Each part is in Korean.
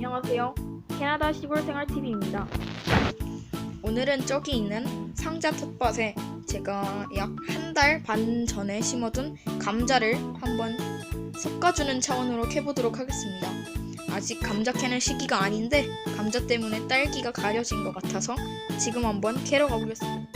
안녕하세요. 캐나다 시골 생활 TV입니다. 오늘은 저기 있는 상자 텃밭에 제가 약 한 달 반 전에 심어둔 감자를 한번 섞어주는 차원으로 캐보도록 하겠습니다. 아직 감자 캐는 시기가 아닌데 감자 때문에 딸기가 가려진 것 같아서 지금 한번 캐러 가보겠습니다.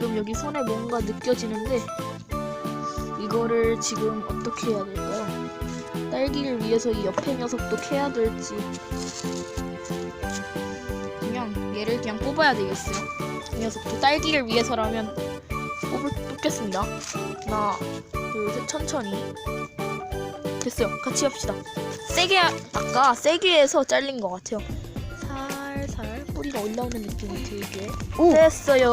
지금 여기 손에 뭔가 느껴지는데 이거를 지금 어떻게 해야 될까요? 딸기를 위해서 이 옆에 녀석도 캐야 될지 그냥 얘를 그냥 뽑아야 되겠어요. 이 녀석도 딸기를 위해서라면 뽑을, 뽑겠습니다. 하나, 둘, 셋, 천천히. 됐어요. 같이 합시다. 세게, 하- 아까 세게 해서 잘린 것 같아요. 뿌리가 올라오는 느낌이 들게. 됐어요.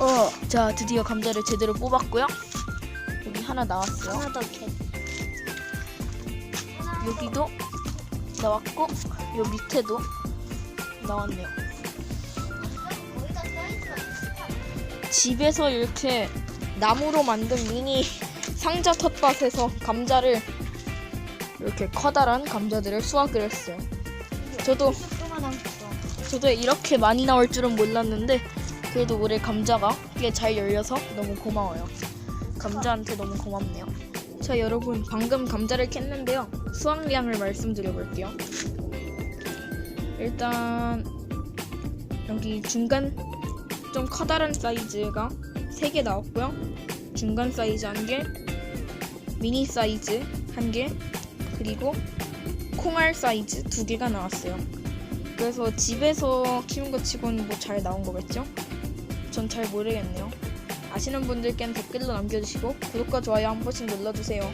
어, 자, 드디어 감자를 제대로 뽑았고요. 여기 하나 나왔어요. 하나 더 캐. 여기도 나왔고, 요 밑에도 나왔네요. 집에서 이렇게 나무로 만든 미니 상자 텃밭에서 감자를 이렇게 커다란 감자들을 수확을 했어요. 저도 저도 이렇게 많이 나올 줄은 몰랐는데 그래도 올해 감자가 꽤 잘 열려서 너무 고마워요. 감자한테 너무 고맙네요. 자 여러분 방금 감자를 캤는데요. 수확량을 말씀드려 볼게요. 일단 여기 중간 좀 커다란 사이즈가 3개 나왔고요. 중간 사이즈 1개, 미니 사이즈 1개, 그리고 콩알 사이즈 2개가 나왔어요. 그래서 집에서 키운 것 치고는 뭐 잘 나온 거겠죠? 전 잘 모르겠네요. 아시는 분들께는 댓글로 남겨주시고 구독과 좋아요 한 번씩 눌러주세요.